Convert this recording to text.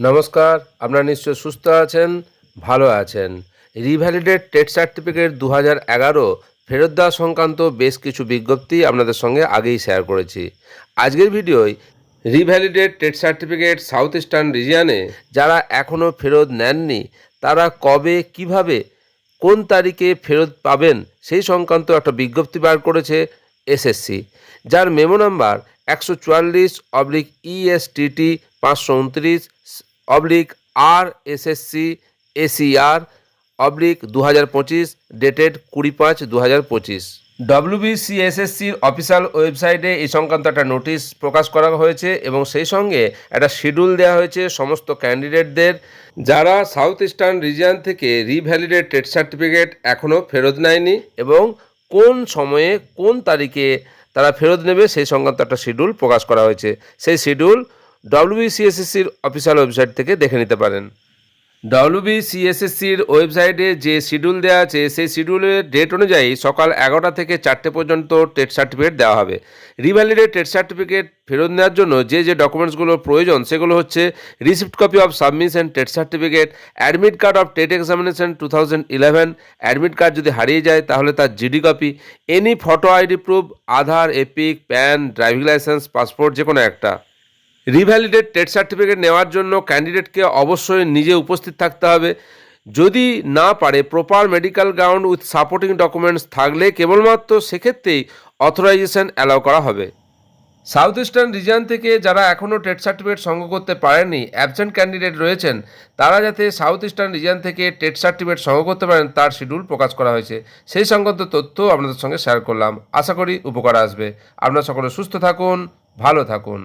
নমস্কার, আপনারা নিশ্চয় সুস্থ আছেন, ভালো আছেন। রিভ্যালিডেড টেট সার্টিফিকেট দু হাজার এগারো ফেরত দেওয়া সংক্রান্ত বেশ কিছু বিজ্ঞপ্তি আপনাদের সঙ্গে আগেই শেয়ার করেছি। আজকের ভিডিওয় revalidated TET certificate south eastern রিজিয়ানে যারা এখনও ফেরত নেননি, তারা কবে, কীভাবে, কোন তারিখে ফেরত পাবেন সেই সংক্রান্ত একটা বিজ্ঞপ্তি বার করেছে এসএসসি, যার মেমো নাম্বার একশো চুয়াল্লিশ অবলিক ইএসটিটি পাঁচশো উনত্রিশ oblique R SSC ACR oblique দু হাজার পঁচিশ, ডেটেড কুড়ি পাঁচ দু হাজার পঁচিশ ডব্লিউবিসিএসএসসির অফিসিয়াল ওয়েবসাইটে এই সংক্রান্ত একটা নোটিশ প্রকাশ করা হয়েছে এবং সেই সঙ্গে একটা শিডিউল দেওয়া হয়েছে সমস্ত ক্যান্ডিডেটদের। যারা সাউথ ইস্টার্ন রিজিয়ান থেকে রিভ্যালিডেট টেট সার্টিফিকেট এখনও ফেরত নেয়নি এবং কোন সময়ে কোন তারিখে তারা ফেরত নেবে সেই সংক্রান্ত একটা শিডিউল প্রকাশ করা হয়েছে। সেই শিডিউল ডব্লিউবিসিএসএসসির অফিসিয়াল ওয়েবসাইট থেকে দেখে নিতে পারেন। ডব্লিউবিসিএসএসসির ওয়েবসাইটে যে শিডিউল দেওয়া আছে, সেই শিডিউলের ডেট অনুযায়ী সকাল এগারোটা থেকে চারটে পর্যন্ত টেট সার্টিফিকেট দেওয়া হবে। রিভ্যালিডেট টেট সার্টিফিকেট ফেরত নেওয়ার জন্য যে যে ডকুমেন্টসগুলো প্রয়োজন, সেগুলো হচ্ছে receipt copy of submission TET certificate admit card of TET examination two thousand eleven admit card যদি হারিয়ে যায় তাহলে তার GD copy any photo ID proof Aadhaar EPIC PAN driving licence passport যে কোনো একটা। রিভ্যালিডেট টেট সার্টিফিকেট নেওয়ার জন্য ক্যান্ডিডেটকে অবশ্যই নিজে উপস্থিত থাকতে হবে। যদি না পারে, proper medical ground with supporting documents থাকলে কেবলমাত্র সেক্ষেত্রেই অথরাইজেশন অ্যালাউ করা হবে। সাউথ ইস্টার্ন রিজিয়ন থেকে যারা এখনও টেট সার্টিফিকেট সংগ্রহ করতে পারেননি, অ্যাবসেন্ট ক্যান্ডিডেট রয়েছেন, তারা যাতে সাউথ ইস্টার্ন রিজিয়ন থেকে টেট সার্টিফিকেট সংগ্রহ করতে পারেন, তার শিডিউল প্রকাশ করা হয়েছে। সেই সংক্রান্ত তথ্য আপনাদের সঙ্গে শেয়ার করলাম। আশা করি উপকার আসবে। আপনারা সকলে সুস্থ থাকুন, ভালো থাকুন।